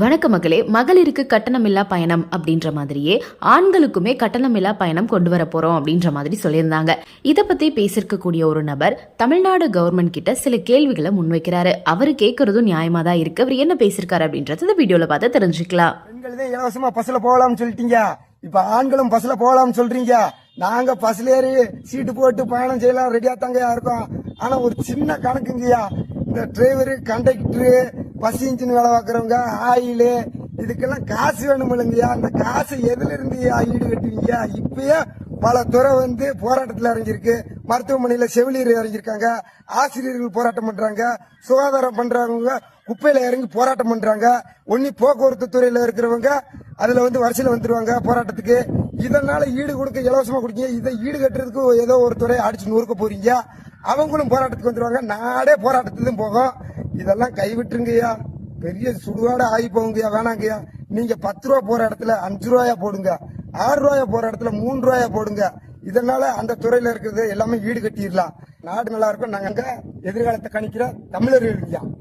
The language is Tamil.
வணக்க மகளே மகளிருக்கு கட்டணமில்லா பயணம் அப்படின்ற மாதிரியே ஆண்களுக்குமே கட்டணமில்லா பயணம் கொண்டு வர போறோம் அப்படின்ற மாதிரி சொல்லியிருந்தாங்க. இத பத்தி பேசிருக்கக்கூடிய ஒரு நபர் தமிழ்நாடு கவர்மெண்ட் கிட்ட சில கேள்விகளை முன்வைக்கிறாரு. அவர் கேட்கறதும் நியாயமா தான் இருக்கு. அவர் என்ன பேசிருக்காரு அப்படின்றது இந்த வீடியோல பார்த்து தெரிஞ்சுக்கலாம். பெண்கள் இலவசமா பஸ்ல போகலாம்னு சொல்லிட்டீங்க. இப்ப ஆண்களும் பஸ்ல போகலாம்னு சொல்றீங்க. நாங்க பஸ்ல ஏறி சீட்டு போட்டு பயணம் செய்யலாம் ரெடியா தாங்கயா இருக்கோம். ஆனா ஒரு சின்ன கணக்குங்கய்யா. இந்த டிரைவரு கண்டக்டரு பசி இன்ஜின் வேலை பார்க்குறவங்க ஆயிலு இதுக்கெல்லாம் காசு வேணும் இல்லைங்கய்யா. அந்த காசு எதுல இருந்து ஈடு கட்டுவீங்க? இப்பயே பல துறை வந்து போராட்டத்தில் இறங்கியிருக்கு. மருத்துவமனையில் செவிலியர் இறங்கியிருக்காங்க. ஆசிரியர்கள் போராட்டம் பண்றாங்க. சுகாதாரம் பண்றவங்க குப்பையில இறங்கி போராட்டம் பண்றாங்க. ஒன்னி போக்குவரத்து துறையில இருக்கிறவங்க அதுல வந்து வரிசையில் வந்துருவாங்க போராட்டத்துக்கு. இதனால ஈடு கொடுக்க இலவசமா கொடுக்கீங்க. இதை ஈடு கட்டுறதுக்கு ஏதோ ஒரு துறை அடிச்சு நொறுக்க போறீங்க. அவங்களும் போராட்டத்துக்கு வந்துருவாங்க. நாடே போராட்டத்துக்கு போகும். இதெல்லாம் கைவிட்டுருங்கய்யா. பெரிய சுடுகாடு ஆகி போகுங்கய்யா வேணாங்கய்யா. நீங்க பத்து ரூபா போற இடத்துல அஞ்சு ரூபாயா போடுங்க. ஆறு ரூபாயா போற இடத்துல மூணு ரூபாயா போடுங்க. இதனால அந்த துறையில இருக்கிறது எல்லாமே ஈடு கட்டிடலாம் நாடு நல்லா இருக்கும். நாங்க எதிர்காலத்தை கணிக்கிற தமிழர்கள்